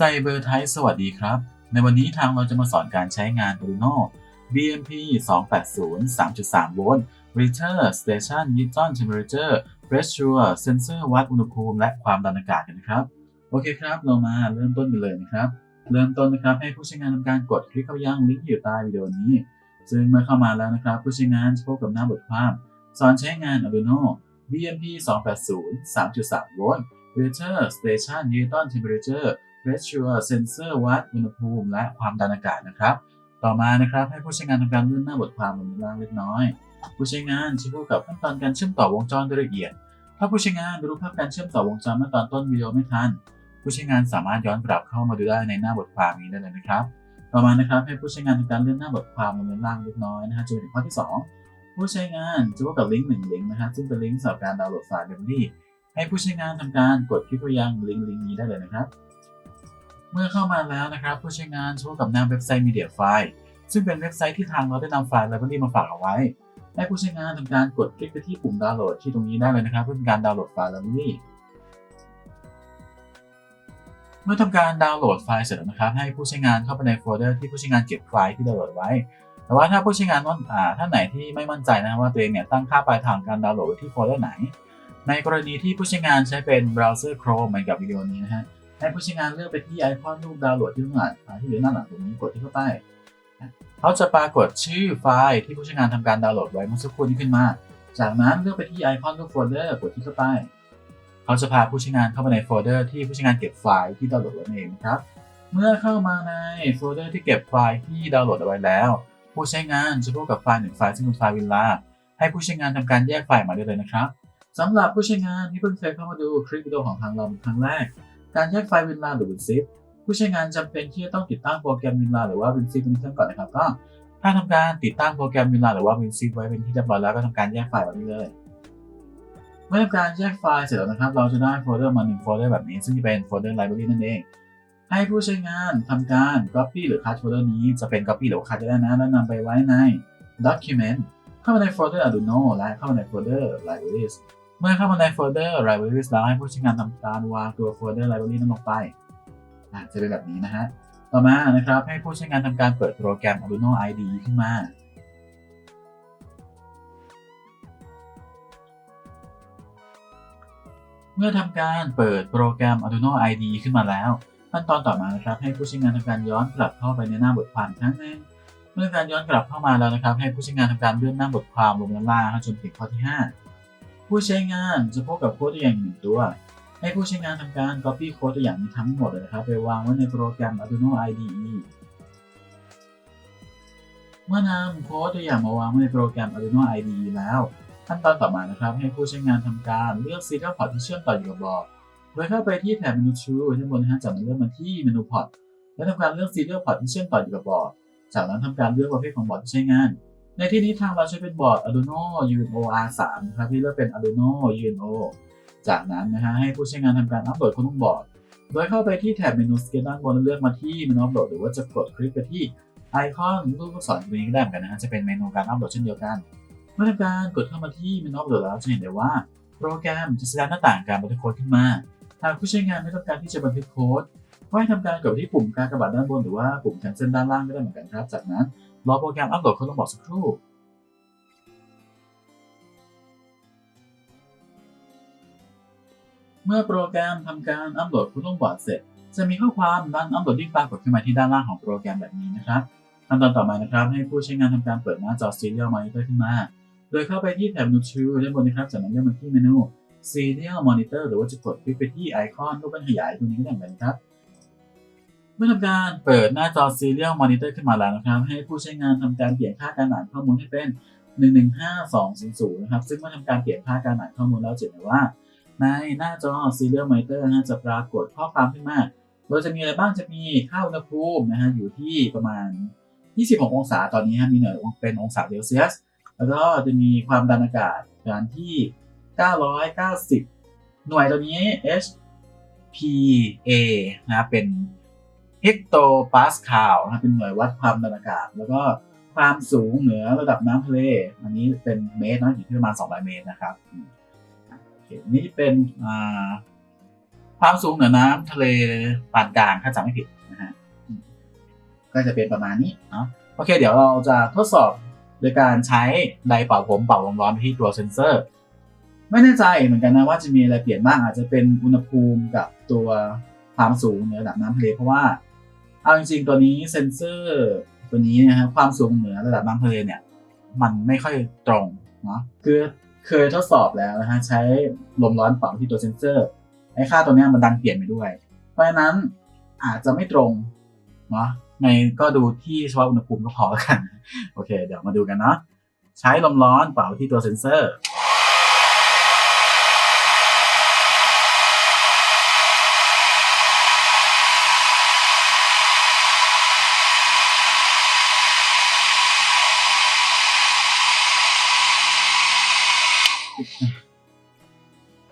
ไซเบอร์ไทสวัสดีครับ ในวันนี้ทางเราจะมาสอนการใช้งาน Arduino BMP 280 3.3 โวลต์ Reader Station Newton Temperature Pressure Sensor วัดอุณหภูมิ และความดันอากาศกันนะครับ โอเคครับ เรามาเริ่มต้นกันเลยนะครับ เริ่มต้นนะครับให้ผู้ใช้งานทำการกดคลิกเข้ายังลิงก์อยู่ใต้วิดีโอนี้ ซึ่งเมื่อเข้ามาแล้วนะครับ ผู้ใช้งานจะพบกับหน้าบทความสอนใช้งาน Arduino BMP 280 3.3 โวลต์ Reader Station Newton Temperature Pressure Sensor วัดอุณหภูมิ และความดันอากาศนะครับ ต่อมานะครับให้ผู้ใช้งานทำการเลื่อนหน้าบทความลงล่างเล็กน้อย ผู้ใช้งานจะพบกับขั้นตอนการเชื่อมต่อวงจรโดยละเอียด ถ้าผู้ใช้งานดูภาพการเชื่อมต่อวงจรเมื่อตอนต้นวิดีโอไม่ทัน ผู้ใช้งานสามารถย้อนกลับเข้ามาดูได้ในหน้าบทความนี้ได้เลยนะครับ ต่อมานะครับให้ผู้ใช้งานทำการเลื่อนหน้าบทความลงล่างเล็กน้อยนะฮะจนถึงข้อที่ 2 ผู้ใช้งานจะพบกับลิงก์หนึ่งลิงก์นะฮะซึ่งเป็นลิงก์สำหรับการดาวน์โหลดไฟล์ Memory ให้ผู้ใช้งานทำการกดคลิกไปยังลิงก์ลิงก์นี้ได้เลยนะครับ เมื่อเข้ามาแล้วนะครับผู้ใช้งานจะพบกับหน้าเว็บไซต์ Media File ซึ่งเป็นเว็บไซต์ที่ทางเราได้นำไฟล์ Library มาฝากเอาไว้ให้ผู้ใช้งานทำการกดคลิกไปที่ปุ่มดาวน์โหลดที่ตรงนี้ได้เลยนะครับ เพื่อเป็นการดาวน์โหลดไฟล์ Library เมื่อทำการดาวน์โหลดไฟล์เสร็จนะครับ ให้ผู้ใช้งานเข้าไปในโฟลเดอร์ที่ผู้ใช้งานเก็บไฟล์ที่ดาวน์โหลดไว้ แต่ว่าถ้าผู้ใช้งานว่าอ่าท่านไหนที่ไม่มั่นใจนะว่าตัวเองเนี่ยตั้งค่าปลายทางการดาวน์โหลดไว้ที่โฟลเดอร์ไหน ในกรณีที่ผู้ใช้งานใช้เป็นเบราว์เซอร์ Chrome เหมือนกับวิดีโอนี้นะฮะ ให้ผู้ใช้งานเลือกไปที่ไอคอนรูปดาวน์โหลดที่ข้างหลังอ่าที่อยู่ด้านหลังตรงนี้กดที่เข้าไปเขาจะปรากฏชื่อไฟล์ที่ผู้ใช้งานทำการดาวน์โหลดไว้เมื่อสักครู่นี้ขึ้นมา จากนั้นเลือกไปที่ไอคอนรูปโฟลเดอร์กดที่เข้าไปเขาจะพาผู้ใช้งานเข้าไปในโฟลเดอร์ที่ผู้ใช้งานเก็บไฟล์ที่ดาวน์โหลดไว้เองนะครับ เมื่อเข้ามาในโฟลเดอร์ที่เก็บไฟล์ที่ดาวน์โหลดเอาไว้แล้ว ผู้ใช้งานจะพบกับไฟล์หนึ่งไฟล์ซึ่งเป็นไฟล์วิลลาให้ผู้ใช้งานทำการแยกไฟล์มาได้เลยนะครับสำหรับผู้ใช้งานที่เพิ่งเคยเข้ามาดูคลิปวิดีโอของทางเราเป็นครั้งแรก การแยกไฟล์วินลาหรือ WinZip ผู้ใช้งานจำเป็นที่จะต้องติดตั้งโปรแกรมวินลาหรือว่า WinZip ในเครื่องก่อนนะครับก็ถ้าทำการติดตั้งโปรแกรมวินลาหรือว่า WinZip ไว้เป็นที่เรียบร้อยแล้วก็ทำการแยกไฟล์แบบนี้เลยเมื่อทำการแยกไฟล์เสร็จแล้วนะครับ เราจะได้โฟลเดอร์มาหนึ่งโฟลเดอร์แบบนี้ ซึ่งจะเป็นโฟลเดอร์ library นั่นเอง ให้ผู้ใช้งานทำการ copy หรือ cut โฟลเดอร์นี้จะเป็น copy หรือ cut ได้นะแล้วนำไปไว้ใน document เข้ามาในโฟลเดอร์ Arduino และเข้ามาในโฟลเดอร์ libraries เมื่อเข้ามาในโฟลเดอร์ libraries แล้วให้ผู้ใช้งานทำการวางตัวโฟลเดอร์ library นั้นลงไปจะเป็นแบบนี้นะฮะ ต่อมานะครับให้ผู้ใช้งานทำการเปิดโปรแกรม Arduino IDE ขึ้นมา เมื่อทำการเปิดโปรแกรม Arduino IDE ขึ้นมาแล้ว ขั้นตอนต่อมานะครับให้ผู้ใช้งานทำการย้อนกลับเข้าไปในหน้าบทความครั้งนึงเมื่อการย้อนกลับเข้ามาแล้วนะครับ ให้ผู้ใช้งานทำการเลื่อนหน้าบทความลงด้านล่างจนถึงข้อที่ 5 ผู้ใช้งานจะพบกับโค้ดตัวอย่างหนึ่งตัว ให้ผู้ใช้งานทำการ copy โค้ดตัวอย่างนี้ทั้งหมดเลยนะครับ ไปวางไว้ในโปรแกรม Arduino IDE เมื่อนำโค้ดตัวอย่างมาวางไว้ในโปรแกรม Arduino IDE แล้ว ขั้นตอนต่อมานะครับ ให้ผู้ใช้งานทำการเลือก serial port ที่เชื่อมต่ออยู่กับบอร์ดโดยเข้าไปที่แถบเมนู Tool ด้านบนนะฮะจากนั้นเลือกมาที่เมนู Port และทำการเลือก serial port ที่เชื่อมต่ออยู่กับบอร์ดจากนั้นทำการเลือกประเภทของบอร์ดที่ใช้งาน ในที่นี้ทางเราใช้เป็นบอร์ด Arduino UNO R3 นะครับที่เลือกเป็น Arduino UNO จากนั้นนะฮะให้ผู้ใช้งานทำการอัปโหลดข้อมูลบอร์ด โดยเข้าไปที่แถบเมนู Scale ด้านบนแล้วเลือกมาที่เมนูอัปโหลดหรือว่าจะกดคลิกไปที่ไอคอนรูปลูกศรตรงนี้ก็ได้เหมือนกันนะฮะจะเป็นเมนูการอัปโหลดเช่นเดียวกัน เมื่อทำการกดเข้ามาที่เมนูอัปโหลดแล้วจะเห็นได้ว่า โปรแกรมจะแสดงหน้าต่างการบันทึกโค้ดขึ้นมาหากผู้ใช้งานไม่ต้องการที่จะบันทึกโค้ดก็ให้ทำการกดที่ปุ่มการกระบาดด้านบนหรือว่าปุ่ม cancel ด้านล่างก็ได้เหมือนกันครับ จากนั้น รอโปรแกรมอัปโหลดเข้าลงบอร์ดสักครู่เมื่อโปรแกรมทำการอัปโหลดเข้ลงบอร์ดเสร็จ จะมีข้อความดันอัปโหลดที่ปรากฏขึ้นมาที่ด้านล่างของโปรแกรมแบบนี้นะครับขั้นตอนต่อมานะครับ ให้ผู้ใช้งานทำการเปิดหน้าจอ Serial Monitor ขึ้นมา โดยเข้าไปที่แถบเมนู Tool ด้านบนนะครับ จากนั้นเลือกมาที่เมนู Serial Monitor หรือว่าจะกดคลิกไปที่ไอคอนรูปแว่นขยายตรงนี้ก็ได้เหมือนกันครับ เมื่อทำการเปิดหน้าจอ Serial Monitor ขึ้นมาแล้วนะครับ ให้ผู้ใช้งานทำการเปลี่ยนค่าการอ่านข้อมูลให้เป็น 115200 นะครับ ซึ่งเมื่อทำการเปลี่ยนค่าการอ่านข้อมูลแล้วจะเห็นว่า ในหน้าจอ Serial Monitor นะจะปรากฏข้อความขึ้นมาโดยจะมีอะไรบ้างจะมีค่าอุณหภูมินะฮะอยู่ที่ประมาณ 26 องศาตอนนี้ฮะมีหน่วยเป็นองศาเซลเซียส แล้วก็จะมีความดันอากาศการที่ 990 หน่วยตัวนี้ HPA นะครับ เป็น hectopascal นะครับเป็นหน่วยวัดความดันอากาศ แล้วก็ความสูงเหนือระดับน้ำทะเล อันนี้เป็นเมตรนะอยู่ที่ประมาณ 200 เมตรนะครับนี่เป็นความสูงเหนือน้ำทะเลปานกลางถ้าจำไม่ผิดนะฮะก็จะเป็นประมาณนี้เนาะโอเค เดี๋ยวเราจะทดสอบโดยการใช้ไดเป่าผมเป่าลมร้อนไปที่ตัวเซนเซอร์ ไม่แน่ใจเหมือนกันนะว่าจะมีอะไรเปลี่ยนบ้างอาจจะเป็นอุณหภูมิกับตัวความสูงเหนือระดับน้ำทะเลเพราะว่า เอาจริงๆตัวนี้เซนเซอร์ตัวนี้นะครับความสูงเหนือระดับน้ำทะเลเนี่ย มันไม่ค่อยตรงเนาะคือเคยทดสอบแล้วนะฮะใช้ลมร้อนเป่าที่ตัวเซนเซอร์ไอ้ค่าตัวเนี้ยมันดันเปลี่ยนไปด้วย เพราะฉะนั้นอาจจะไม่ตรงเนาะในก็ดูที่เฉพาะอุณหภูมิก็พอแล้วกัน โอเค เดี๋ยวมาดูกันเนาะใช้ลมร้อนเป่าที่ตัวเซนเซอร์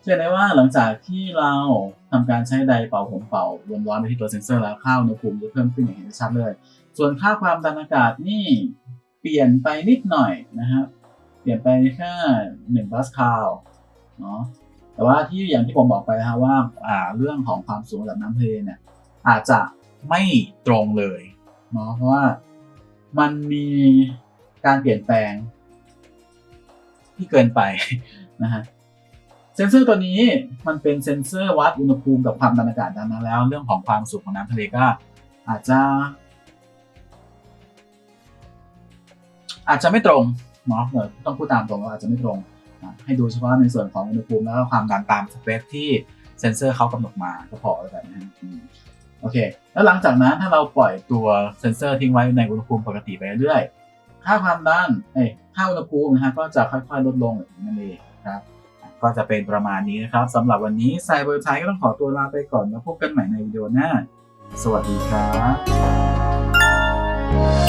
เห็นได้ว่าหลังจากที่เราทำการใช้ไดเป่าผมเป่าลมร้อนไปที่ตัวเซ็นเซอร์แล้วค่าอุณหภูมิจะเพิ่มขึ้นอย่างเห็นได้ชัดเลย ส่วนค่าความดันอากาศนี่เปลี่ยนไปนิดหน่อยนะครับเปลี่ยนไปแค่หนึ่งปาสคาลเนาะแต่ว่าที่อย่างที่ผมบอกไปนะครับว่าอ่าเรื่องของความสูงระดับน้ำทะเลเนี่ยอาจจะไม่ตรงเลยเนาะเพราะว่ามันมีการเปลี่ยนแปลง ที่เกินไปนะฮะเซนเซอร์ตัวนี้มันเป็นเซนเซอร์วัดอุณหภูมิกับความดันอากาศดังนั้นแล้ว เรื่องของความสูงของน้ำทะเลก็อาจจะ อาจจะไม่ตรงเนาะเออต้องพูดตามตรงว่าอาจจะไม่ตรงนะให้ดูเฉพาะในส่วนของอุณหภูมิแล้วก็ความดันตามสเปคที่เซนเซอร์เขากำหนดมาก็พอแล้วกันนะฮะอืมโอเค แล้วหลังจากนั้นถ้าเราปล่อยตัวเซนเซอร์ทิ้งไว้ในอุณหภูมิปกติไปเรื่อย ถ้าความดันเอ้ยค่าอุณหภูมินะฮะก็จะค่อยๆลดลงแบบนี้นั่นเองครับ ก็จะเป็นประมาณนี้นะครับสำหรับวันนี้ไซเบอร์ไทยก็ต้องขอตัวลาไปก่อนแล้วพบกันใหม่ในวิดีโอหน้า สวัสดีครับ